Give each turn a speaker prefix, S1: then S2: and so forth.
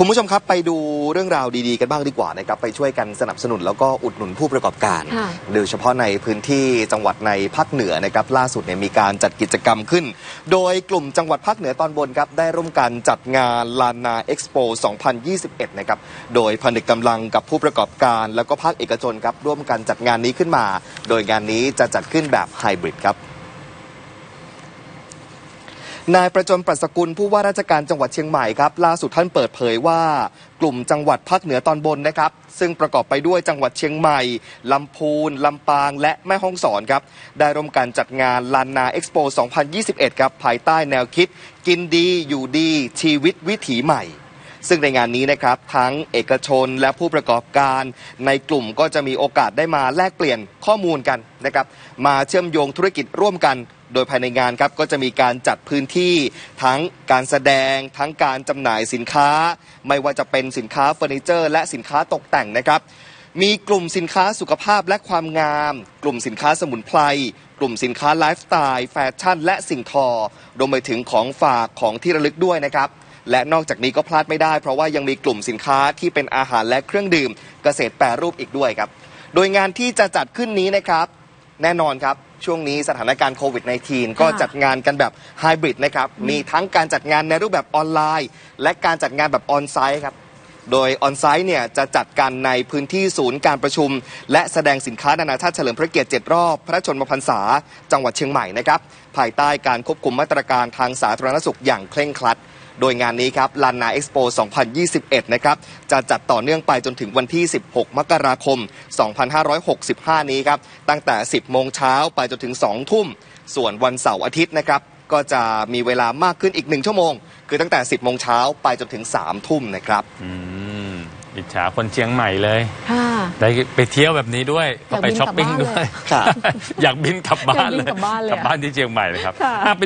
S1: คุณผู้ชมครับไปดูเรื่องราวดีๆกันบ้างดีกว่านะครับไปช่วยกันสนับสนุนแล้วก็อุดหนุนผู้ประกอบการ
S2: ค่ะ
S1: โดยเฉพาะในพื้นที่จังหวัดในภาคเหนือนะครับล่าสุดเนี่ยมีการจัดกิจกรรมขึ้น โดยกลุ่มจังหวัดภาคเหนือตอนบนครับได้ร่วมกันจัดงานลานนาเอ็กซ์โป2021 นะครับโดยผนึกกำลังกับผู้ประกอบการ แล้วก็ภาคเอกชนครับร่วมกันจัดงานนี้ขึ้นมา โดยงานนี้จะจัดขึ้นแบบไฮบริดครับ นายประจนปรัชกุลผู้ว่าราชการจังหวัดเชียงใหม่ครับล่าสุดท่านเปิดเผยว่ากลุ่มจังหวัดภาคเหนือตอนบนนะครับ ซึ่งประกอบไปด้วยจังหวัดเชียงใหม่ ลำพูน ลำปาง และแม่ฮ่องสอนครับ ได้ร่วมกันจัดงานลานนาเอ็กซ์โป 2021 ครับ ภายใต้แนวคิด กินดีอยู่ดีชีวิตวิถีใหม่ ซึ่งในงานนี้นะครับทั้งเอกชนและผู้ประกอบการในกลุ่มก็จะมีโอกาสได้มาแลกเปลี่ยนข้อมูลกันนะครับมาเชื่อมโยงธุรกิจร่วมกันโดยภายในงานครับก็จะมีการจัดพื้นที่ทั้งการแสดง ทั้งการจำหน่ายสินค้า ไม่ว่าจะเป็นสินค้าเฟอร์นิเจอร์ และสินค้าตกแต่งนะครับ มีกลุ่มสินค้าสุขภาพและความงาม กลุ่มสินค้าสมุนไพรกลุ่มสินค้าไลฟ์สไตล์แฟชั่น และสิ่งทอรวมไปถึงของฝากของที่ระลึกด้วยนะครับ และนอกจากนี้ก็พลาดไม่ได้ เพราะว่ายังมีกลุ่มสินค้าที่เป็นอาหารและเครื่องดื่ม เกษตรแปรรูปอีกด้วยครับ โดยงานที่จะจัดขึ้นนี้นะครับ แน่นอนครับช่วงนี้สถานการณ์โควิด -19 ก็จัดงานกันแบบไฮบริดนะครับ มีทั้งการจัดงานในรูปแบบออนไลน์ และการจัดงานแบบออนไซต์ครับ โดยออนไซต์เนี่ยจะจัดกันในพื้นที่ศูนย์การประชุม และแสดงสินค้านานาชาติเฉลิมพระเกียรติ7รอบ พระชนมพรรษา จังหวัดเชียงใหม่นะครับ ภายใต้การควบคุมมาตรการทางสาธารณสุขอย่างเคร่งครัด โดยงานนี้ครับลานนาเอ็กซ์โป 2021 นะครับ จะจัดต่อเนื่องไปจนถึงวันที่ 16 มกราคม 2565 นี้ครับ ตั้งแต่ 10 โมงเช้าไปจนถึง 2 ทุ่ม ส่วนวันเสาร์อาทิตย์นะครับ ก็จะมีเวลามากขึ้นอีก 1 ชั่วโมง คือตั้งแต่ 10 โมงเช้าไปจนถึง 3 ทุ่มนะครับ
S3: อืมอิจฉาคนเชียงใหม่เลย
S2: ค่ะ
S3: ได้ไปเที่ยวแบบนี้ด้วย
S2: อยาก
S3: ก็ไป
S2: บิน
S3: ช้อปปิ้ง
S2: กลับบ้าน
S3: ด้วย
S1: ครับ
S3: อยากบินกลับบ้าน
S2: อยากบินกลับบ้านเลย
S3: กลับ
S2: อะ
S3: บ้านที่เชียงใหม่เลยครับ
S2: ค่ะ
S3: อะไป